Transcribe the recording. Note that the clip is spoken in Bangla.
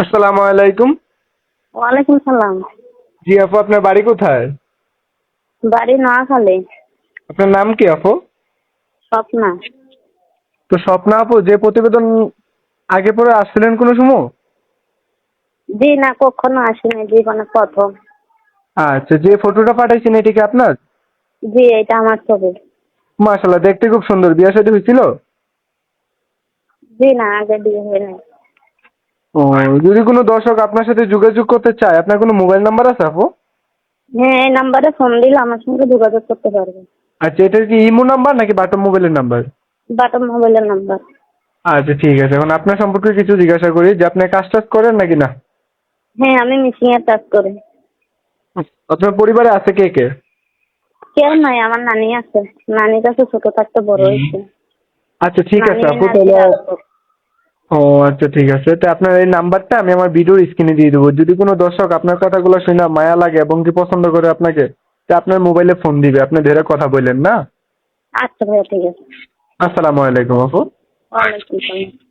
আসসালামু আলাইকুম। ওয়ালাইকুম সালাম। জি আপু আপনার বাড়ি কোথায়? বাড়ি নোয়াখালী। আপনার নাম কি আপু? স্বপ্না। তো স্বপ্না আপু যে প্রতিবেদন আগে পরে আসছিলেন কোনো সময়? জি না কখনো আসিনি জীবনে প্রথম। আচ্ছা যে ফটোটা পাঠাইছেন এটি কি আপনার? জি এটা আমার ছবি। মাশাল্লাহ দেখতে খুব সুন্দর। বিয়ে শাদী হয়েছিল? জি না আগে বিয়ে হয়নি। ও যদি কোনো দর্শক আপনার সাথে যোগাযোগ করতে চায় আপনার কোনো মোবাইল নাম্বার আছে আপু? হ্যাঁ এই নাম্বারে ফোন দিলে আমার সঙ্গে যোগাযোগ করতে পারবে। আচ্ছা এটার কি ইমো নাম্বার নাকি বাটন মোবাইলের নাম্বার? বাটন মোবাইলের নাম্বার। আচ্ছা ঠিক আছে। এখন আপনার সম্পর্কে কিছু জিজ্ঞাসা করি যে আপনি কাজ টাজ করেন নাকি না? হ্যাঁ আমি মিশিং এর কাজ করি। আপনার পরিবারে আছে কে কে? কেউ নাই আমার নানি আছে। নানির কাছে ছোট থাকতে বড় হয়েছে। আচ্ছা ঠিক আছে আপু তাহলে। ও আচ্ছা ঠিক আছে। তো আপনার এই নাম্বারটা আমি আমার ভিডিওর স্ক্রিনে দিয়ে দেবো। যদি কোনো দর্শক আপনার কথাগুলো শুনে মায়া লাগে এবং কি পছন্দ করে আপনাকে তো আপনার মোবাইলে ফোন দিবে। আপনি ধরে কথা বললেন না? আচ্ছা ভাইয়া ঠিক আছে। আসসালামু আলাইকুম আপু। ওয়ালাইকুম সালাম